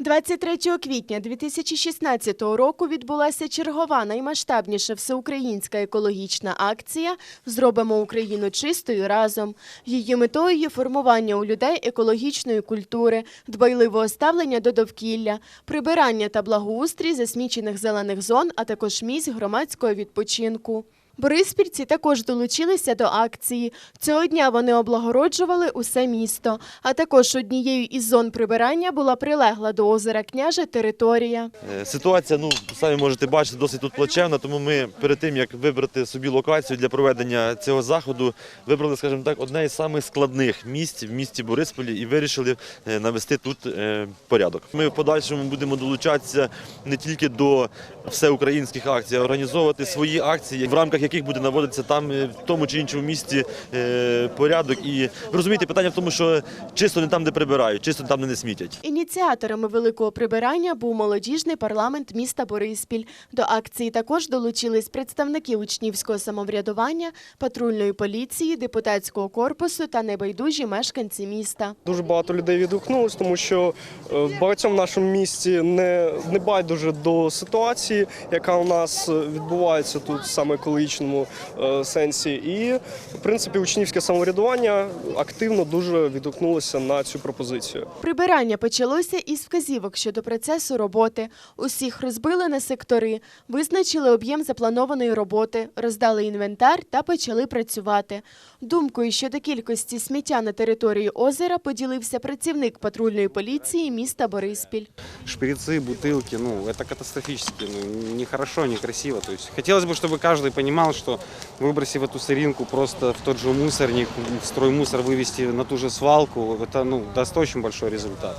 23 квітня 2016 року відбулася чергова наймасштабніша всеукраїнська екологічна акція Зробимо Україну чистою разом. Її метою є формування у людей екологічної культури, дбайливого ставлення до довкілля, прибирання та благоустрій засмічених зелених зон, а також місць громадського відпочинку. Бориспільці також долучилися до акції. Цього дня вони облагороджували усе місто. А також однією із зон прибирання була прилегла до озера Княже територія. Е, Ситуація, ну самі можете бачити, досить тут плачевна. Тому ми перед тим як вибрати собі локацію для проведення цього заходу, вибрали, скажімо так, одне із самих складних місць в місті Борисполі і вирішили е, навести тут е, порядок. Ми в подальшому будемо долучатися не тільки до всеукраїнських акцій, а організовувати свої акції, в рамках яких буде наводитися там е, в тому чи іншому місті е, порядок. І ви розумієте, питання в тому, що чисто не там, де прибирають, чисто не там, де не смітять. Ініціаторами великого прибирання був молодіжний парламент міста Бориспіль. До акції також долучились представники учнівського самоврядування, патрульної поліції, депутатського корпусу та небайдужі мешканці міста. Дуже багато людей відгукнулось, тому що е, в багатьом нашому місті не, не байдуже до ситуації, яка у нас відбувається тут саме в екологічному е, сенсі. І в принципі учнівське самоврядування активно дуже відгукнулося на цю пропозицію. Прибирання почалося із вказівок щодо процесу роботи. Усіх розбили на сектори, визначили об'єм запланованої роботи, роздали інвентар та почали працювати. Думкою щодо кількості сміття на території озера поділився працівник патрульної поліції міста Бориспіль. шприцы, бутылки, ну, это катастрофически, ну, нехорошо, некрасиво. То есть хотелось бы, чтобы каждый понимал, что выбросив эту соринку просто в тот же мусорник, в строймусор вывести на ту же свалку, это, ну, даст очень большой результат.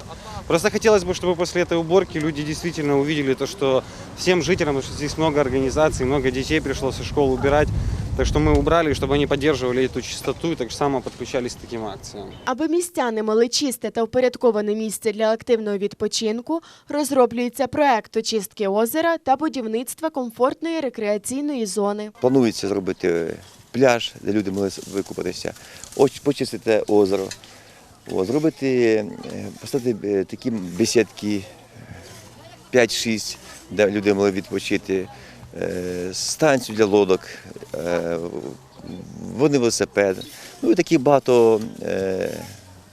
Просто хотелось бы, чтобы после этой уборки люди действительно увидели то, что всем жителям, потому что здесь много организаций, много детей пришло со школ убирать, так что мы убрали, чтобы они поддерживали эту чистоту и так же само подключались к таким акциям. Аби містяни мали чисте та впорядковане місце для активного відпочинку, розроблюється проект очистки озера та будівництва комфортної рекреаційної зони. Планується зробити пляж, де люди могли викупатися, оч- почистити озеро, О, зробити, е, поставити е, такі бесідки 5-6, де люди могли відпочити, е, станцію для лодок, е, водний велосипед. Ну і такі багато е,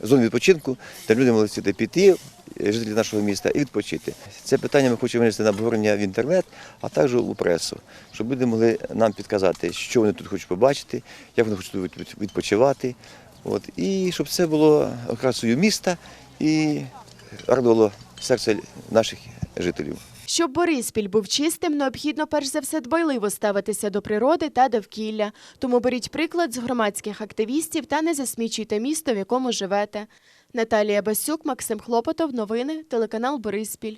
зон відпочинку, де люди могли сюди піти, е, жителі нашого міста, і відпочити. Це питання ми хочемо винести на обговорення в інтернет, а також у пресу, щоб люди могли нам підказати, що вони тут хочуть побачити, як вони хочуть тут відпочивати. От, і щоб це було окрасою міста і радувало серце наших жителів. Щоб Бориспіль був чистим, необхідно перш за все дбайливо ставитися до природи та довкілля. Тому беріть приклад з громадських активістів та не засмічуйте місто, в якому живете. Наталія Басюк, Максим Хлопотов. Новини. Телеканал Бориспіль.